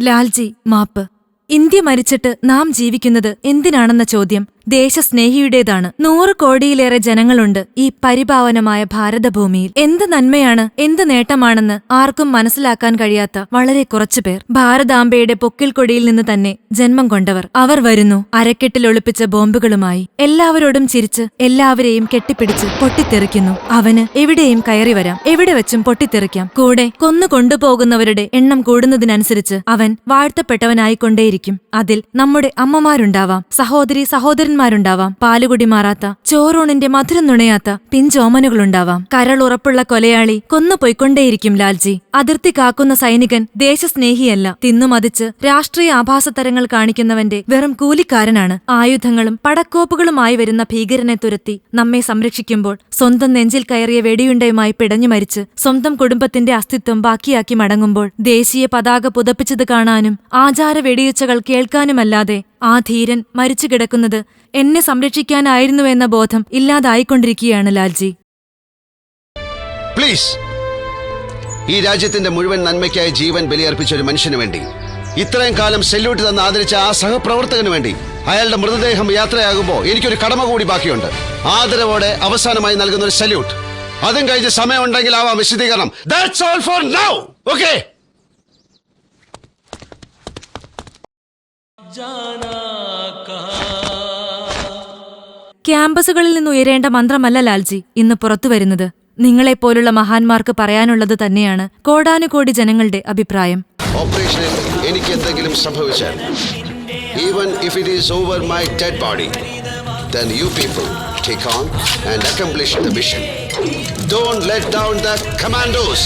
ലാൽജി മാപ്പ്. India മരിച്ചിട്ട് നാം ജീവിക്കുന്നത് എന്തിനാണെന്ന ചോദ്യം. ദേശസ്നേഹിയുടേതാണ്. നൂറ് കോടിയിലേറെ ജനങ്ങളുണ്ട് ഈ പരിഭാവനമായ ഭാരതഭൂമിയിൽ. എന്ത് നന്മയാണ് എന്ത് നേട്ടമാണെന്ന് ആർക്കും മനസ്സിലാക്കാൻ കഴിയാത്ത വളരെ കുറച്ചുപേർ ഭാരതാംബയുടെ പൊക്കിൽക്കൊടിയിൽ നിന്ന് തന്നെ ജന്മം കൊണ്ടവർ. അവർ വരുന്നു അരക്കെട്ടിൽ ഒളിപ്പിച്ച ബോംബുകളുമായി. എല്ലാവരോടും ചിരിച്ച് എല്ലാവരെയും കെട്ടിപ്പിടിച്ച് പൊട്ടിത്തെറിക്കുന്നു. അവന് എവിടെയും കയറി വരാം എവിടെ വെച്ചും പൊട്ടിത്തെറിക്കാം. കൂടെ കൊന്നു കൊണ്ടുപോകുന്നവരുടെ എണ്ണം കൂടുന്നതിനനുസരിച്ച് അവൻ വാഴ്ത്തപ്പെട്ടവനായിക്കൊണ്ടേയിരിക്കും. അതിൽ നമ്മുടെ അമ്മമാരുണ്ടാവാം. സഹോദരി സഹോദരന്മാരുണ്ടാവാം പാലുകുടി മാറാത്ത ചോറൂണിന്റെ മധുരം നുണയാത്ത പിഞ്ചോമനുകളുണ്ടാവാം. കരളുറപ്പുള്ള കൊലയാളി കൊന്നുപോയിക്കൊണ്ടേയിരിക്കും ലാൽജി. അതിർത്തി കാക്കുന്ന സൈനികൻ ദേശസ്നേഹിയല്ല. തിന്നുമതിച്ച് രാഷ്ട്രീയ ആഭാസതരങ്ങൾ കാണിക്കുന്നവന്റെ വെറും കൂലിക്കാരനാണ്. ആയുധങ്ങളും പടക്കോപ്പുകളുമായി വരുന്ന ഭീകരനെ തുരത്തി നമ്മെ സംരക്ഷിക്കുമ്പോൾ സ്വന്തം നെഞ്ചിൽ കയറിയ വെടിയുണ്ടയുമായി പിടഞ്ഞു മരിച്ച് സ്വന്തം കുടുംബത്തിന്റെ അസ്തിത്വം ബാക്കിയാക്കി മടങ്ങുമ്പോൾ ദേശീയ പതാക പുതപ്പിച്ചത് കാണാനും ആചാര വെടിയുച്ചകൾ കേൾക്കാനുമല്ലാതെ ആ ധീരൻ മരിച്ചു കിടക്കുന്നത് എന്നെ സംരക്ഷിക്കാനായിരുന്നുവെന്ന ബോധം ഇല്ലാതായിക്കൊണ്ടിരിക്കുകയാണ് ലാൽജി. പ്ലീസ് ഈ രാജ്യത്തിന്റെ മുഴുവൻ നന്മയ്ക്കായി ജീവൻ ബലിയർപ്പിച്ച ഒരു മനുഷ്യന് വേണ്ടി ഇത്രയും കാലം സെല്യൂട്ട് തന്ന ആദരിച്ച ആ സഹപ്രവർത്തകന് വേണ്ടി അയാളുടെ മൃതദേഹം യാത്രയാകുമ്പോൾ എനിക്കൊരു കടമ കൂടി ബാക്കിയുണ്ട്. ആദരവോടെ അവസാനമായി നൽകുന്ന ഒരു സല്യൂട്ട് അതും കഴിഞ്ഞ് സമയമുണ്ടെങ്കിൽ ആവാം വിശദീകരണം. That's all for now okay ക്യാമ്പസുകളിൽ നിന്ന് ഉയരേണ്ട മന്ത്രമല്ല ലാൽജി ഇന്ന് പുറത്തു വരുന്നത് നിങ്ങളെപ്പോലുള്ള മഹാന്മാർക്ക് പറയാനുള്ളത് തന്നെയാണ് കോടാനുകോടി ജനങ്ങളുടെ അഭിപ്രായം ഓപ്പറേഷനിൽ എനിക്ക് എന്തെങ്കിലും സംഭവിച്ചാൽ even if it is over my dead body then you people take on and accomplish the mission. Don't let down the commandos.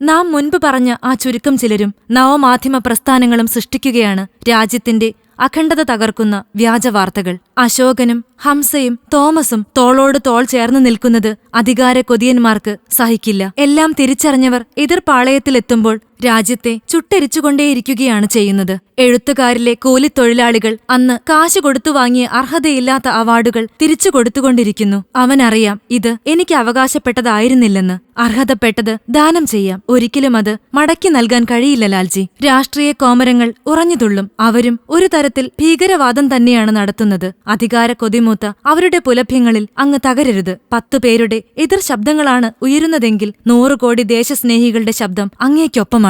നാം മുൻപ് പറഞ്ഞ ആ ചുരുക്കം ചിലരും നവമാധ്യമ പ്രസ്ഥാനങ്ങളും സൃഷ്ടിക്കുകയാണ് രാജ്യത്തിന്റെ അഖണ്ഡത തകർക്കുന്ന വ്യാജവാർത്തകൾ അശോകനും ഹംസയും തോമസും തോളോട് തോൾ ചേർന്ന് നിൽക്കുന്നത് അധികാര കൊതിയന്മാർക്ക് സഹിക്കില്ല. എല്ലാം തിരിച്ചറിഞ്ഞവർ എതിർപാളയത്തിലെത്തുമ്പോൾ രാജ്യത്തെ ചുട്ടരിച്ചുകൊണ്ടേയിരിക്കുകയാണ് ചെയ്യുന്നത്. എഴുത്തുകാരിലെ കൂലിത്തൊഴിലാളികൾ അന്ന് കാശ് കൊടുത്തു വാങ്ങിയ അർഹതയില്ലാത്ത അവാർഡുകൾ തിരിച്ചു കൊടുത്തുകൊണ്ടിരിക്കുന്നു. അവനറിയാം ഇത് എനിക്ക് അവകാശപ്പെട്ടതായിരുന്നില്ലെന്ന്. അർഹതപ്പെട്ടത് ദാനം ചെയ്യാം. ഒരിക്കലും അത് മടക്കി നൽകാൻ കഴിയില്ല ലാൽജി. രാഷ്ട്രീയ കോമരങ്ങൾ ഉറഞ്ഞുതുള്ളും. അവരും ഒരു തരത്തിൽ ഭീകരവാദം തന്നെയാണ് നടത്തുന്നത്. അധികാര കൊതിമൂത്ത അവരുടെ പുലഭ്യങ്ങളിൽ അങ്ങ് തകരരുത്. പത്തു പേരുടെ എതിർ ശബ്ദങ്ങളാണ് ഉയരുന്നതെങ്കിൽ നൂറുകോടി ദേശസ്നേഹികളുടെ ശബ്ദം അങ്ങേക്കൊപ്പമാണ്.